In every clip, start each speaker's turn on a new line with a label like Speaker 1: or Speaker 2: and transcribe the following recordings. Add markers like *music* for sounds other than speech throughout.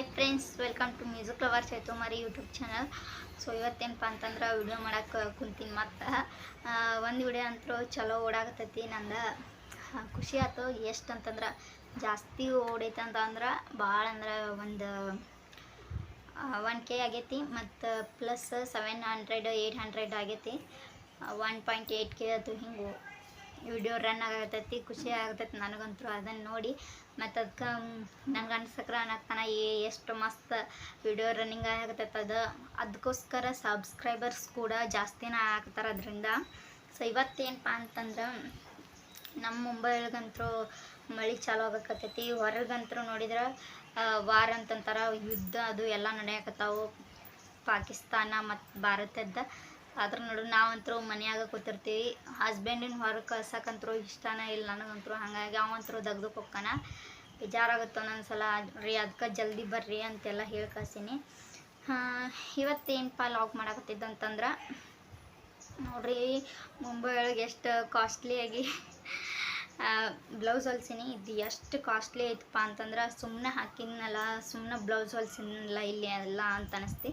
Speaker 1: Hi friends, welcome to music lover ಮರಿ YouTube channel. So, ಇವತ್ತೇನಪ್ಪ ಅಂತಂದ್ರೆ ವಿಡಿಯೋ ಮಾಡಕ್ಕೆ ಕುಂತೀನಿ ಮತ್ತು ಒಂದು ವಿಡಿಯೋ ಅಂತೂ ಚಲೋ ಓಡಾಗತೈತಿ ನಂದು ಖುಷಿ ಆಯ್ತು ಎಷ್ಟು ಅಂತಂದ್ರೆ, ಜಾಸ್ತಿ ಓಡೈತೆ ಅಂತಂದ್ರೆ ಭಾಳ ಅಂದ್ರೆ ಒಂದು ಒನ್ ಕೆ ಆಗೈತಿ ಮತ್ತು plus seven hundred eight hundred ಆಗೈತಿ. ಒನ್ ಪಾಯಿಂಟ್ ಏಯ್ಟ್ ಕೆ ಅದು ಹಿಂಗೆ ವಿಡಿಯೋ ರನ್ ಆಗತೈತಿ, ಖುಷಿ ಆಗತೈತಿ ನನಗಂತೂ ಅದನ್ನು ನೋಡಿ. ಮತ್ತು ಅದಕ್ಕೆ ನನಗೆ ಅನ್ಸಕ್ರ ಏ, ಎಷ್ಟು ಮಸ್ತ್ ವಿಡಿಯೋ ರನ್ನಿಂಗ್ ಆಗತೈತೆ ಅದು. ಅದಕ್ಕೋಸ್ಕರ ಸಬ್ಸ್ಕ್ರೈಬರ್ಸ್ ಕೂಡ ಜಾಸ್ತಿನ ಆಗ್ತಾರೆ ಅದರಿಂದ. ಸೊ ಇವತ್ತೇನಪ್ಪ ಅಂತಂದ್ರೆ ನಮ್ಮ ಮುಂಬೈಗಂತೂ ಮಳೆ ಚಾಲು ಆಗಕತ್ತೈತಿ. ಹೊರಗಂತೂ ನೋಡಿದ್ರೆ ವಾರ ಅಂತಂತಾರ, ಯುದ್ಧ ಅದು ಎಲ್ಲ ನಡೆಯಕತ್ತಾವು. ಪಾಕಿಸ್ತಾನ ಮತ್ತು ಭಾರತದ ಅದ್ರ ನೋಡು, ನಾವಂತರೂ ಮನೆಯಾಗ ಕೂತಿರ್ತೀವಿ. ಹಸ್ಬೆಂಡಿನ ಹೊರಗೆ ಕಳ್ಸಕ್ಕಂತರೂ ಇಷ್ಟನೇ ಇಲ್ಲ, ನನಗಂತರೂ ಹಾಗಾಗಿ ಅವಂತರೂ ದಗ್ದಕ್ಕೆ ಹೋಗ್ತಾನ ಬೇಜಾರಾಗುತ್ತೆ ಒಂದೊಂದ್ಸಲ, ರೀ ಅದಕ್ಕೆ ಜಲ್ದಿ ಬರ್ರಿ ಅಂತೆಲ್ಲ ಹೇಳಿ ಕಳ್ಸೀನಿ. ಇವತ್ತೇನಪ್ಪ ಲಾಗ್ ಮಾಡಕತ್ತಿದ್ದು ಅಂತಂದ್ರೆ ನೋಡ್ರಿ ಮುಂಬೈ ಒಳಗೆ ಎಷ್ಟು ಕಾಸ್ಟ್ಲಿಯಾಗಿ ಬ್ಲೌಸ್ ಹೊಲ್ಸೀನಿ. ಇದು ಎಷ್ಟು ಕಾಸ್ಟ್ಲಿ ಐತಪ್ಪ ಅಂತಂದ್ರೆ ಸುಮ್ಮನೆ ಹಾಕಿನಲ್ಲ ಸುಮ್ಮನೆ ಬ್ಲೌಸ್ ಹೊಲ್ಸಿನಲ್ಲ ಇಲ್ಲಿ ಎಲ್ಲ ಅಂತ ಅನಿಸ್ತಿ.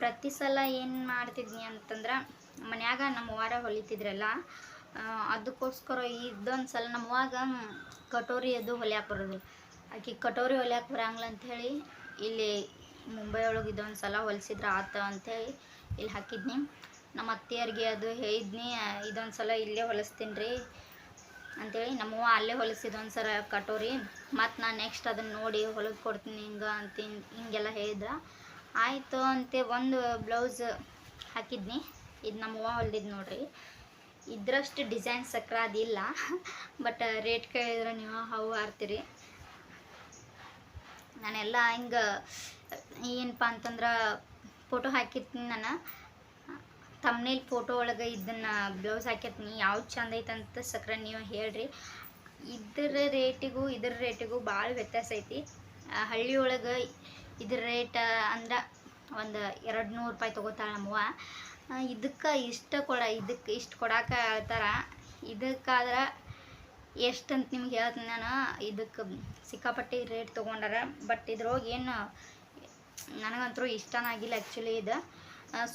Speaker 1: ಪ್ರತಿ ಸಲ ಏನು ಮಾಡ್ತಿದ್ನಿ ಅಂತಂದ್ರೆ, ಮನ್ಯಾಗ ನಮ್ಮ ವಾರ ಹೊಲಿತಿದ್ರಲ್ಲ ಅದಕ್ಕೋಸ್ಕರ ಇದೊಂದು ಸಲ ನಮ್ಮವಾಗ ಕಟೋರಿ ಅದು ಹೊಲಿಯಾಕೆ ಬರೋದಿಲ್ಲ ಆಕೆ ಕಟೋರಿ ಹೊಲಿಯಾಕೆ ಬರಂಗಿಲ್ಲ ಅಂಥೇಳಿ ಇಲ್ಲಿ ಮುಂಬೈ ಒಳಗೆ ಇದೊಂದು ಸಲ ಹೊಲಿಸಿದ್ರೆ ಆತ ಅಂಥೇಳಿ ಇಲ್ಲಿ ಹಾಕಿದ್ನಿ. ನಮ್ಮ ಅತ್ತೆಯರಿಗೆ ಅದು ಹೇಳಿದ್ನಿ ಇದೊಂದು ಸಲ ಇಲ್ಲೇ ಹೊಲಿಸ್ತೀನಿ ರೀ ಅಂಥೇಳಿ ನಮ್ಮವ್ವ ಅಲ್ಲೇ ಹೊಲಿಸಿದೊಂದು ಸಲ ಕಟೋರಿ. ಮತ್ತು ನಾನು ನೆಕ್ಸ್ಟ್ ಅದನ್ನು ನೋಡಿ ಹೊಲಿದು ಕೊಡ್ತೀನಿ ಹಿಂಗೆ ಅಂತ ಹಿಂಗೆಲ್ಲ ಹೇಳಿದ್ರ. ಆಯಿತು ಅಂತೆ, ಒಂದು ಬ್ಲೌಸ್ ಹಾಕಿದ್ನಿ. ಇದು ನಮ್ಮವ್ವ ಹೊಲ್ದಿದ್ದು ನೋಡ್ರಿ. ಇದ್ರಷ್ಟು ಡಿಸೈನ್ ಸಕ್ರ ಅದಿಲ್ಲ ಬಟ್ ರೇಟ್ ಕೇಳಿದ್ರೆ ನೀವು ಹವು ಆರ್ತೀರಿ ನಾನೆಲ್ಲ ಹಿಂಗೆ ಏನಪ್ಪ ಅಂತಂದ್ರೆ ಫೋಟೋ ಹಾಕಿರ್ತೀನಿ ನಾನು. ತಮ್ಮನೇಲಿ ಫೋಟೋ ಒಳಗೆ ಇದನ್ನು ಬ್ಲೌಸ್ ಹಾಕಿರ್ತೀನಿ ಯಾವ್ದು ಚಂದ ಐತಂತ ಸಕ್ರ ನೀವು ಹೇಳ್ರಿ. ಇದ್ರ ರೇಟಿಗೂ ಇದ್ರ ರೇಟಿಗೂ ಭಾಳ ವ್ಯತ್ಯಾಸ ಐತಿ. ಹಳ್ಳಿ ಒಳಗೆ ಇದ್ರ ರೇಟ್ ಅಂದ್ರೆ ಒಂದು ಎರಡು ನೂರು ರೂಪಾಯಿ ತೊಗೋತಾಳೆ ನಮ್ಮವ್ವ. ಇದಕ್ಕೆ ಇಷ್ಟ ಕೊಡ, ಇದಕ್ಕೆ ಇಷ್ಟು ಕೊಡಕ್ಕೆ ಹೇಳ್ತಾರ. ಇದಕ್ಕಾದ್ರೆ ಎಷ್ಟಂತ ನಿಮ್ಗೆ ಹೇಳ್ತೀನಿ ನಾನು. ಇದಕ್ಕೆ ಸಿಕ್ಕಾಪಟ್ಟೆ ರೇಟ್ ತೊಗೊಂಡಾರ. ಬಟ್ ಇದ್ರೊಳಗೆ ಏನು, ನನಗಂತೂ ಇಷ್ಟನೇ ಆಗಿಲ್ಲ ಆ್ಯಕ್ಚುಲಿ ಇದು.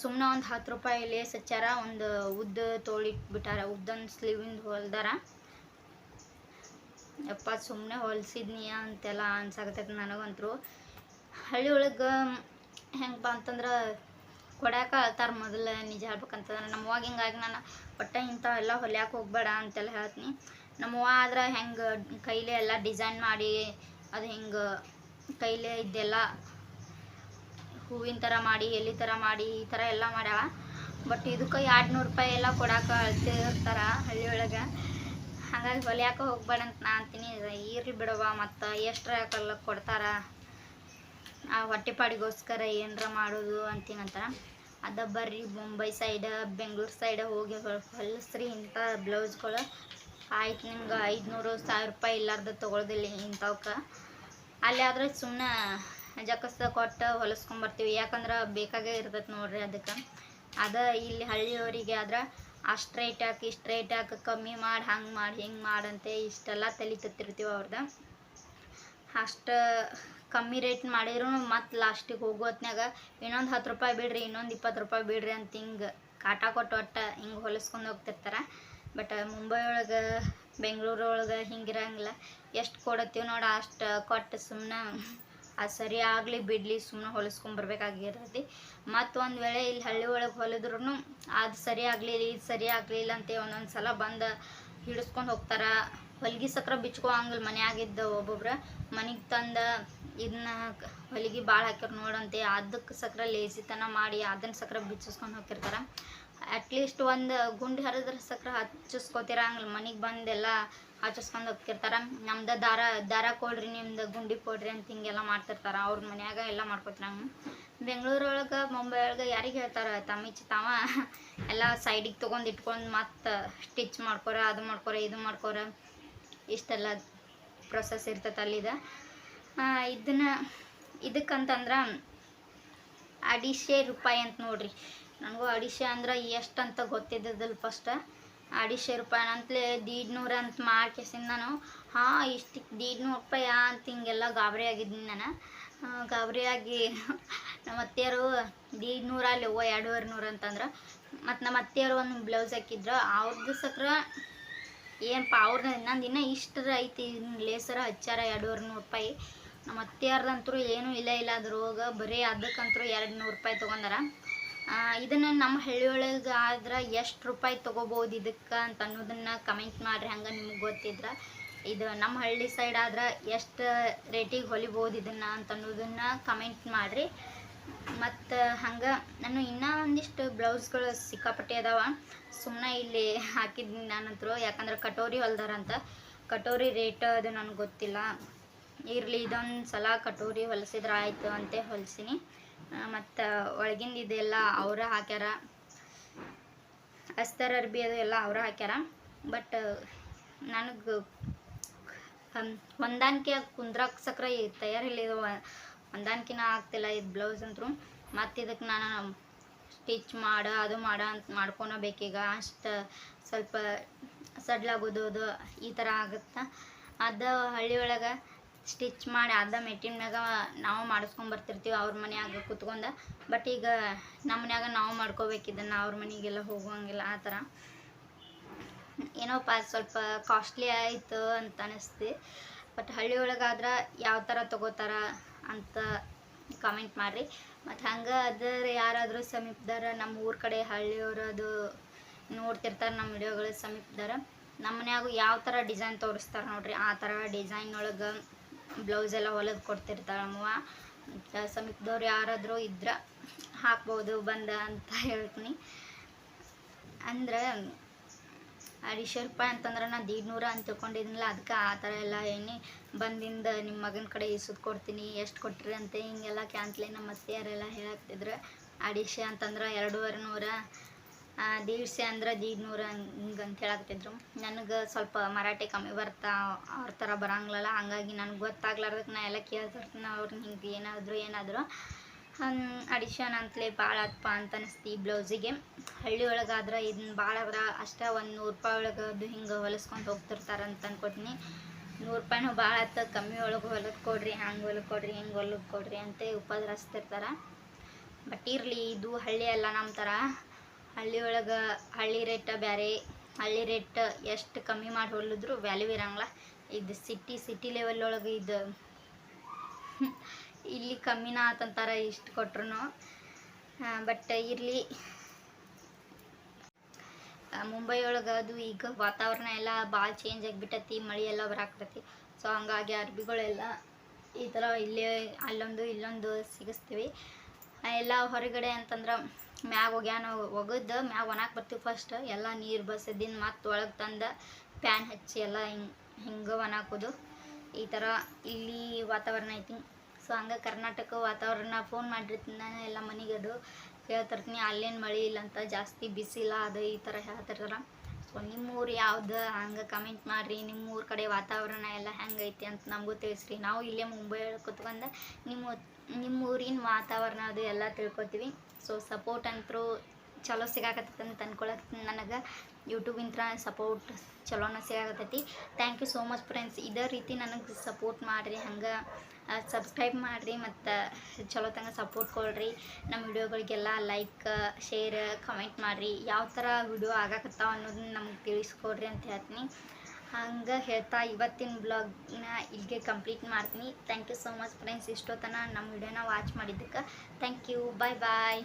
Speaker 1: ಸುಮ್ಮನೆ ಒಂದು ಹತ್ತು ರೂಪಾಯಿ ಲೇಸ್ ಹಚ್ಚಾರ ಒಂದು ಉದ್ದ ತೋಳಿಟ್ಬಿಟ್ಟಾರ ಉದ್ದೊಂದು ಸ್ಲೀವಿಂದ ಹೊಲ್ದಾರ. ಯಪ್ಪ ಸುಮ್ಮನೆ ಹೊಲ್ಸಿದ್ನಿ ಅಂತೆಲ್ಲ ಅನ್ಸಾಕತ್ತೈತೆ ನನಗಂತೂ. ಹಳ್ಳಿ ಒಳಗೆ ಹೆಂಗಪ್ಪ ಅಂತಂದ್ರೆ ಕೊಡಾಕ ಅಳ್ತಾರ ಮೊದಲು ನಿಜ ಹೇಳ್ಬೇಕಂತಂದ್ರೆ, ನಮ್ಮವ್ವಾಗ ಹಿಂಗಾಗಿ ನಾನು ಒಟ್ಟ ಇಂಥವೆಲ್ಲ ಹೊಲ್ಯಾಕೆ ಹೋಗ್ಬೇಡ ಅಂತೆಲ್ಲ ಹೇಳ್ತೀನಿ. ನಮ್ಮವ್ವ ಆದ್ರೆ ಹೆಂಗೆ ಕೈಲೇ ಎಲ್ಲ ಡಿಸೈನ್ ಮಾಡಿ ಅದು ಹಿಂಗೆ ಕೈಲೇ ಇದೆಲ್ಲ ಹೂವಿನ ಥರ ಮಾಡಿ, ಎಲೆ ಥರ ಮಾಡಿ, ಈ ಥರ ಎಲ್ಲ ಮಾಡ್ಯಾವ ಬಟ್ ಇದಕ್ಕೆ ಎರಡು ನೂರು ರೂಪಾಯಿ ಎಲ್ಲ ಕೊಡಕ್ಕೆ ಅಳ್ತಿರ್ತಾರ ಹಳ್ಳಿ ಒಳಗೆ ಹಾಗಾಗಿ ಹೊಲಿಯಾಕೆ ಹೋಗ್ಬೇಡ ಅಂತ ನಾ ಅಂತೀನಿ, ಇರ್ಲಿ ಬಿಡವ ಮತ್ತು ಎಷ್ಟು ಯಾಕಲ್ಲ ಕೊಡ್ತಾರ. ಆ ಹೊಟ್ಟೆಪಾಡಿಗೋಸ್ಕರ ಏನರ ಮಾಡೋದು ಅಂತೀನಂತ ಅದ ಬರ್ರಿ ಮುಂಬೈ ಸೈಡ, ಬೆಂಗಳೂರು ಸೈಡ ಹೋಗಿ ಹೊಲಸ್ರಿ ಇಂಥ ಬ್ಲೌಸ್ಗಳು. ಆಯ್ತು ನಿಮ್ಗೆ ಐದುನೂರು ಸಾವಿರ ರೂಪಾಯಿ ಇಲ್ಲಾರ್ದ ತೊಗೊಳೋದಿಲ್ಲ ಇಂಥವಕ್ಕೆ ಅಲ್ಲಿ ಆದ್ರೆ ಸುಮ್ಮನೆ ಜಕಸ್ತ ಕೊಟ್ಟು ಹೊಲಿಸ್ಕೊಂಬರ್ತೀವಿ. ಯಾಕಂದ್ರೆ ಬೇಕಾಗೇ ಇರ್ತೈತೆ ನೋಡ್ರಿ ಅದಕ್ಕೆ. ಅದ ಇಲ್ಲಿ ಹಳ್ಳಿಯವರಿಗೆ ಆದ್ರೆ ಅಷ್ಟು ರೇಟ್ ಹಾಕಿ ರೇಟ್ ಹಾಕಿ, ಕಮ್ಮಿ ಮಾಡಿ, ಹಂಗೆ ಮಾಡಿ, ಹಿಂಗೆ ಮಾಡಂತೆ ಇಷ್ಟೆಲ್ಲ ತಲೆ ತತ್ತಿರ್ತೀವಿ ಅವ್ರದ್ದು ಅಷ್ಟು ಕಮ್ಮಿ ರೇಟ್ ಮಾಡಿದ್ರು ಮತ್ತು ಲಾಸ್ಟಿಗೆ ಹೋಗೋ ಹೊತ್ನ್ಯಾಗ ಇನ್ನೊಂದು ಹತ್ತು ರೂಪಾಯಿ ಬಿಡ್ರಿ, ಇನ್ನೊಂದು ಇಪ್ಪತ್ತು ರೂಪಾಯಿ ಬಿಡ್ರಿ ಅಂತ ಹಿಂಗೆ ಕಾಟ ಕೊಟ್ಟು ಒಟ್ಟು ಹಿಂಗೆ ಹೊಲಿಸ್ಕೊಂಡು ಹೋಗ್ತಿರ್ತಾರೆ. ಬಟ್ ಮುಂಬೈ ಒಳಗೆ, ಬೆಂಗಳೂರು ಒಳಗೆ ಹಿಂಗಿರಂಗಿಲ್ಲ ಎಷ್ಟು ಕೊಡತ್ತೀವಿ ನೋಡಿ ಅಷ್ಟು ಕೊಟ್ಟು ಸುಮ್ಮನೆ ಅದು ಸರಿ ಆಗಲಿ ಬಿಡಲಿ ಸುಮ್ಮನೆ ಹೊಲಿಸ್ಕೊಂಬರ್ಬೇಕಾಗಿರ್ತೈತಿ ಮತ್ತು ಒಂದು ವೇಳೆ ಇಲ್ಲಿ ಹಳ್ಳಿ ಒಳಗೆ ಹೊಲಿದ್ರು ಅದು ಸರಿ ಆಗಲಿ, ಇದು ಸರಿ ಆಗಲಿಲ್ಲ ಅಂತ ಒಂದೊಂದು ಸಲ ಬಂದು ಹಿಡಿಸ್ಕೊಂಡು ಹೋಗ್ತಾರೆ. ಹೊಲಿಗೆ ಸಕ್ರ ಬಿಚ್ಕೋಂಗಿಲ್ಲ ಮನ್ಯಾಗಿದ್ದ ಒಬ್ಬೊಬ್ರ ಮನೆಗೆ ತಂದ ಇದನ್ನ ಹೊಲಿಗೆ ಭಾಳ ಹಾಕ್ಯಾರ ನೋಡಂತೆ ಅದಕ್ಕೆ ಸಕ್ರ ಲೇಸಿತನ ಮಾಡಿ ಅದನ್ನ ಸಕ್ರ ಬಿಚ್ಚಿಸ್ಕೊಂಡು ಹೋಗಿರ್ತಾರೆ ಅಟ್ಲೀಸ್ಟ್ ಒಂದು ಗುಂಡಿ ಹರಿದ್ರೆ ಸಕ್ರ ಹಚ್ಚಿಸ್ಕೊತಿರಂಗಿಲ್ಲ ಮನೆಗೆ ಬಂದೆಲ್ಲ ಹಚ್ಚಿಸ್ಕೊಂಡು ಹೋಗ್ತಿರ್ತಾರೆ ನಮ್ದು ದಾರ ದಾರ ಕೊಡ್ರಿ ನಿಮ್ದು, ಗುಂಡಿ ಕೊಡ್ರಿ ಅಂತ ಹಿಂಗೆಲ್ಲ ಮಾಡ್ತಿರ್ತಾರೆ. ಅವ್ರ ಮನ್ಯಾಗ ಎಲ್ಲ ಮಾಡ್ಕೊತಿರಂಗ ಬೆಂಗಳೂರೊಳಗೆ ಮುಂಬೈ ಒಳಗೆ ಯಾರಿಗೆ ಹೇಳ್ತಾರೆ ತಮ್ಮಿಚ್ಚ ತಾವ ಎಲ್ಲ ಸೈಡಿಗೆ ತೊಗೊಂಡು ಇಟ್ಕೊಂಡು ಮತ್ತು ಸ್ಟಿಚ್ ಮಾಡ್ಕೊರ, ಅದು ಮಾಡ್ಕೊರ, ಇದು ಮಾಡ್ಕೊರ. ಇಷ್ಟೆಲ್ಲ ಪ್ರೊಸೆಸ್ ಇರ್ತೈತೆ ಅಲ್ಲಿದೆ. ಇದನ್ನ, ಇದಕ್ಕಂತಂದ್ರೆ ಅಡಿಶೆ ರೂಪಾಯಿ ಅಂತ ನೋಡ್ರಿ. ನನಗೂ ಅಡಿಶೆ ಅಂದ್ರೆ ಎಷ್ಟು ಅಂತ ಗೊತ್ತಿದ್ದದಿಲ್ಲ ಫಸ್ಟ್ ಅಡಿಶೆ ರೂಪಾಯಿ ಅಂತಲೇ ದೀಡ್ನೂರ ಅಂತ ಮಾರ್ಕೆಸಿಂದ ನಾನು. ಹಾಂ, ಇಷ್ಟು ನೂರು ರೂಪಾಯಿ ಅಂತ ಹಿಂಗೆಲ್ಲ ಗಾಬರಿ ಆಗಿದ್ದೀನಿ ನಾನು. ಗಾಬರಿಯಾಗಿ *laughs* ನಮ್ಮ ಅತ್ತೆಯರು ನೂರ ಅಲ್ಲಿ ಅವ್ವ ಎರಡೂವರೆ ನೂರು ಅಂತಂದ್ರೆ. ಮತ್ತು ನಮ್ಮ ಅತ್ತೆಯರು ಒಂದು ಬ್ಲೌಸ್ ಹಾಕಿದ್ರು. ಅವ್ರದ್ದು ಸಕ್ರ ಏನಪ್ಪ ಅವ್ರದ್ದು ನಂದು ಇನ್ನೂ ಇಷ್ಟರ ಐತಿ ಲೇಸರ ಹಚ್ಚಾರ ಎರಡೂವರೆ ನೂರು ರೂಪಾಯಿ ನಮ್ಮ ಅತ್ತೆಯಾರ್ದಂತೂ ಏನೂ ಇಲ್ಲ ಇಲ್ಲ ಅದ್ರ ರೋಗ, ಬರೀ ಅದಕ್ಕಂತರೂ ಎರಡು ನೂರು ರೂಪಾಯಿ ತೊಗೊಂಡಾರ. ಇದನ್ನು ನಮ್ಮ ಹಳ್ಳಿಯೊಳಗೆ ಆದ್ರೆ ಎಷ್ಟು ರೂಪಾಯಿ ತೊಗೋಬೋದು ಇದಕ್ಕೆ ಅಂತ ಅನ್ನೋದನ್ನು ಕಮೆಂಟ್ ಮಾಡಿರಿ, ಹಂಗೆ ನಿಮ್ಗೆ ಗೊತ್ತಿದ್ರೆ. ಇದು ನಮ್ಮ ಹಳ್ಳಿ ಸೈಡ್ ಆದ್ರೆ ಎಷ್ಟು ರೇಟಿಗೆ ಹೊಲಿಬೋದು ಇದನ್ನು ಅಂತ ಅನ್ನೋದನ್ನು ಕಮೆಂಟ್ ಮಾಡಿರಿ. ಮತ್ತು ಹಂಗೆ ನಾನು ಇನ್ನೂ ಒಂದಿಷ್ಟು ಬ್ಲೌಸ್ಗಳು ಸಿಕ್ಕಾಪಟ್ಟೆ ಅದಾವ. ಸುಮ್ಮನೆ ಇಲ್ಲಿ ಹಾಕಿದ್ದೀನಿ ನಾನಂತರೂ. ಯಾಕಂದ್ರೆ ಕಟೋರಿ ಹೊಲ್ದಾರಂತ ಕಟೋರಿ ರೇಟ್ ಅದು ನನಗೆ ಗೊತ್ತಿಲ್ಲ. ಇರಲಿ ಇದೊಂದು ಸಲ ಕಟೋರಿ ಹೊಲಿಸಿದ್ರೆ ಆಯಿತು ಅಂತ ಹೊಲಿಸಿನಿ. ಮತ್ತು ಒಳಗಿಂದ ಇದೆಲ್ಲ ಅವರ ಹಾಕ್ಯಾರ. ಅಸ್ತರ್ ಅರ್ಬಿ ಅದು ಎಲ್ಲ ಅವರ ಹಾಕ್ಯಾರ. ಬಟ್ ನನಗೆ ಹೊಂದಾಣಿಕೆ ಕುಂದ್ರಕ್ಕೆ ಸಕ್ರ ತಯಾರಿಲ್ಲ ಹೊಂದಾಣಿಕೆನ ಆಗ್ತಿಲ್ಲ, ಇದು ಬ್ಲೌಸ್ ಅಂತೂ. ಮತ್ತು ಇದಕ್ಕೆ ನಾನು ಸ್ಟಿಚ್ ಮಾಡ, ಅದು ಮಾಡ ಅಂತ ಮಾಡ್ಕೊಳಬೇಕೀಗ ಅಷ್ಟು ಸ್ವಲ್ಪ ಸಡ್ಲಾಗೋದು ಈ ಥರ ಆಗುತ್ತೆ. ಅದು ಹಳ್ಳಿ ಒಳಗೆ ಸ್ಟಿಚ್ ಮಾಡಿ ಅದ ಮ್ಯಾಗ ನಾವು ಮಾಡಿಸ್ಕೊಂಬರ್ತಿರ್ತೀವಿ ಅವ್ರ ಮನೆಯಾಗ ಕುತ್ಕೊಂಡು. ಬಟ್ ಈಗ ನಮ್ಮ ಮನ್ಯಾಗ ನಾವು ಮಾಡ್ಕೋಬೇಕಿದ್ದನ್ನು ಅವ್ರ ಮನೆಗೆಲ್ಲ ಹೋಗುವಂಗಿಲ್ಲ ಆ ಥರ ಏನೋಪ್ಪ ಸ್ವಲ್ಪ ಕಾಸ್ಟ್ಲಿ ಆಯಿತು ಅಂತ ಅನ್ನಿಸ್ತಿ ಬಟ್ ಹಳ್ಳಿ ಒಳಗಾದ್ರೆ ಯಾವ ಥರ ತೊಗೋತಾರ? ಅಂತ ಕಾಮೆಂಟ್ ಮಾಡಿರಿ. ಮತ್ತು ಹಂಗೆ ಅದರ ಯಾರಾದರೂ ಸಮೀಪದಾರ ನಮ್ಮ ಊರ ಕಡೆ ಹಳ್ಳಿಯವರು ಅದು ನೋಡ್ತಿರ್ತಾರೆ ನಮ್ಮ ವಿಡಿಯೋಗಳು ಸಮೀಪದಾರ ನಮ್ಮ ಮನ್ಯಾಗ ಯಾವ ಥರ ಡಿಸೈನ್ ತೋರಿಸ್ತಾರೆ ನೋಡ್ರಿ. ಆ ಥರ ಡಿಸೈನ್ ಒಳಗೆ ಬ್ಲೌಸ್ ಎಲ್ಲ ಹೊಲದು ಕೊಡ್ತಿರ್ತಾಳೆ ಮತ್ತು ಸಮೀಪದವ್ರು ಯಾರಾದರೂ ಇದ್ರೆ ಹಾಕ್ಬೋದು, ಬಂದ ಅಂತ ಹೇಳ್ತೀನಿ. ಅಂದ್ರೆ ಅಡಿಶೆ ರೂಪಾಯಿ ಅಂತಂದ್ರೆ ನಾನು ದೀಡ್ನೂರ ಅಂತ ತಿಳ್ಕೊಂಡಿದ್ನಲ್ಲ, ಅದಕ್ಕೆ ಆ ಥರ ಎಲ್ಲ ಏನಿ ಬಂದಿಂದ ನಿಮ್ಮ ಮಗನ ಕಡೆ ಇಸುದು ಕೊಡ್ತೀನಿ, ಎಷ್ಟು ಕೊಟ್ರಿ ಅಂತ ಹಿಂಗೆಲ್ಲ ಕ್ಯಾನ್ಸಲ್ ನಮ್ಮ ಮತ್ತೆಯಾರೆಲ್ಲ ಹೇಳಾಕ್ತಿದ್ರು. ಅಡಿಶೆ ಅಂತಂದ್ರೆ ಎರಡೂವರೆ ನೂರ ದೀಡ್ಸೆ ಅಂದ್ರೆ ದೀಡ್ನೂರ ಹಿಂಗೆ ಅಂತ ಹೇಳಾಕ್ತಿದ್ರು. ನನಗೆ ಸ್ವಲ್ಪ ಮರಾಠಿ ಕಮ್ಮಿ ಬರ್ತಾ, ಅವ್ರ ಥರ ಬರಂಗಿಲ್ಲಲ್ಲ, ಹಂಗಾಗಿ ನನಗೆ ಗೊತ್ತಾಗ್ಲಾರ್ದಕ್ಕೆ ನಾ ಎಲ್ಲ ಕೇಳ್ತಿರ್ತೀನಿ ಅವ್ರನ್ನ ಹಿಂಗೆ ಏನಾದರೂ ಏನಾದರೂ. ಅಡಿಷನ್ ಅಂತಲೇ ಭಾಳ ಅಪ್ಪ ಅಂತ ಅನಿಸ್ತು ಈ ಬ್ಲೌಸಿಗೆ. ಹಳ್ಳಿ ಒಳಗಾದ್ರೆ ಇದನ್ನ ಭಾಳ ಅದ್ರ ಅಷ್ಟೇ ಒಂದು ನೂರು ರೂಪಾಯಿ ಒಳಗೆ ಅದು ಹಿಂಗೆ ಹೊಲಿಸ್ಕೊಂಡು ಹೋಗ್ತಿರ್ತಾರೆ ಅಂತ ಅನ್ಕೊತೀನಿ ನೂರು ರೂಪಾಯಿನೂ ಭಾಳ ಆಯ್ತು ಕಮ್ಮಿ ಒಳಗೆ ಹೊಲಕ್ಕೆ ಕೊಡ್ರಿ ಹಂಗೆ ಹೊಲಕ್ಕೆ ಕೊಡ್ರಿ, ಹಿಂಗೆ ಹೊಲಕ್ಕೆ ಕೊಡ್ರಿ ಅಂತ ಉಪದ್ರಸ್ತಿರ್ತಾರೆ. ಬಟ್ ಇರಲಿ, ಇದು ಹಳ್ಳಿ ಅಲ್ಲ ನಮ್ಮ ಥರ ಹಳ್ಳಿ ಒಳಗೆ ಹಳ್ಳಿ ರೇಟ್ ಬೇರೆ ಹಳ್ಳಿ ರೇಟ್ ಎಷ್ಟು ಕಮ್ಮಿ ಮಾಡಿ ಹೊಲಿದ್ರು ವ್ಯಾಲ್ಯೂ ಇರಂಗಿಲ್ಲ. ಇದು ಸಿಟಿ ಸಿಟಿ ಲೆವೆಲ್ ಒಳಗೆ ಇದು ಇಲ್ಲಿ ಕಮ್ಮಿನ ಆತಂತಾರ ಇಷ್ಟು ಕೊಟ್ರು ಬಟ್ ಇರಲಿ. ಮುಂಬೈ ಒಳಗೆ ಅದು ಈಗ ವಾತಾವರಣ ಎಲ್ಲ ಭಾಳ ಚೇಂಜ್ ಆಗಿಬಿಟ್ಟತಿ, ಮಳೆ ಎಲ್ಲ ಬರಾಕ್ತೈತಿ ಸೊ ಹಂಗಾಗಿ ಅರ್ಬಿಗಳೆಲ್ಲ ಈ ಥರ ಇಲ್ಲೇ ಅಲ್ಲೊಂದು ಇಲ್ಲೊಂದು ಸಿಗಿಸ್ತೀವಿ. ಎಲ್ಲ ಹೊರಗಡೆ ಅಂತಂದ್ರೆ ಮ್ಯಾಗ ಹೋಗ್ಯಾನ ಒಗದು ಮ್ಯಾಗ ಒಣಕ್ಕೆ ಬರ್ತೀವಿ ಫಸ್ಟ್ ಎಲ್ಲ ನೀರು ಬಸದಿನ ಮತ್ತೆ ಒಳಗೆ ತಂದು ಪ್ಯಾನ್ ಹಚ್ಚಿ ಎಲ್ಲ ಹಿಂಗೆ ಹಿಂಗೆ ಒಣಾಕೋದು. ಈ ಥರ ಇಲ್ಲಿ ವಾತಾವರಣ ಐತಿ. ಸೊ ಹಂಗೆ ಕರ್ನಾಟಕ ವಾತಾವರಣ ಫೋನ್ ಮಾಡಿರ್ತೀನಿ ನಾನು ಎಲ್ಲ ಮನೆಗದು ಹೇಳ್ತಿರ್ತೀನಿ ಅಲ್ಲೇನು ಮಳೆ ಇಲ್ಲ ಅಂತ ಜಾಸ್ತಿ ಬಿಸಿಲ ಅದು ಈ ಥರ ಹೇಳ್ತಿರ್ತಾರ ಸೊ ನಿಮ್ಮ ಊರು ಯಾವ್ದು? ಹಂಗೆ ಕಮೆಂಟ್ ಮಾಡಿರಿ. ನಿಮ್ಮ ಊರ ಕಡೆ ವಾತಾವರಣ ಎಲ್ಲ ಹೆಂಗೈತಿ ಅಂತ ನಮಗೂ ತಿಳಿಸ್ರಿ. ನಾವು ಇಲ್ಲೇ ಮುಂಬೈ ಕುತ್ಕೊಂಡು ನಿಮ್ಮ ನಿಮ್ಮ ಊರಿನ ವಾತಾವರಣ ಅದು ಎಲ್ಲ ತಿಳ್ಕೊತೀವಿ. ಸೊ ಸಪೋರ್ಟ್ ಅಂತರೂ ಚಲೋ ಸಿಗಾಕತ್ತೈತೆ ಅಂತ ಅನ್ಕೊಳಕ್ ನನಗೆ. ಯೂಟ್ಯೂಬಿಂತ್ರ ಸಪೋರ್ಟ್ ಚಲೋನ ಸಿಗಾಕತ್ತೈತಿ. Thank you so much friends ಇದೇ ರೀತಿ ನನಗೆ ಸಪೋರ್ಟ್ ಮಾಡಿರಿ. ಹಂಗೆ ಸಬ್ಸ್ಕ್ರೈಬ್ ಮಾಡಿರಿ ಮತ್ತು ಚಲೋ ತಂಗ ಸಪೋರ್ಟ್ ಕೊಡ್ರಿ. ನಮ್ಮ ವಿಡಿಯೋಗಳಿಗೆಲ್ಲ ಲೈಕ್ ಶೇರ್ ಕಮೆಂಟ್ ಮಾಡಿರಿ. ಯಾವ ಥರ ವಿಡಿಯೋ ಆಗಾಕತ್ತಾವ ಅನ್ನೋದನ್ನ ನಮ್ಗೆ ತಿಳಿಸ್ಕೊಡ್ರಿ ಅಂತ ಹೇಳ್ತೀನಿ. ಹಂಗೆ ಹೇಳ್ತಾ ಇವತ್ತಿನ ಬ್ಲಾಗ್ನ ಇಲ್ಲಿಗೆ ಕಂಪ್ಲೀಟ್ ಮಾಡ್ತೀನಿ. Thank you so much friends ಇಷ್ಟೊತ್ತನ ನಮ್ಮ ವಿಡಿಯೋನ ವಾಚ್ ಮಾಡಿದ್ದಕ್ಕೆ. Thank you bye bye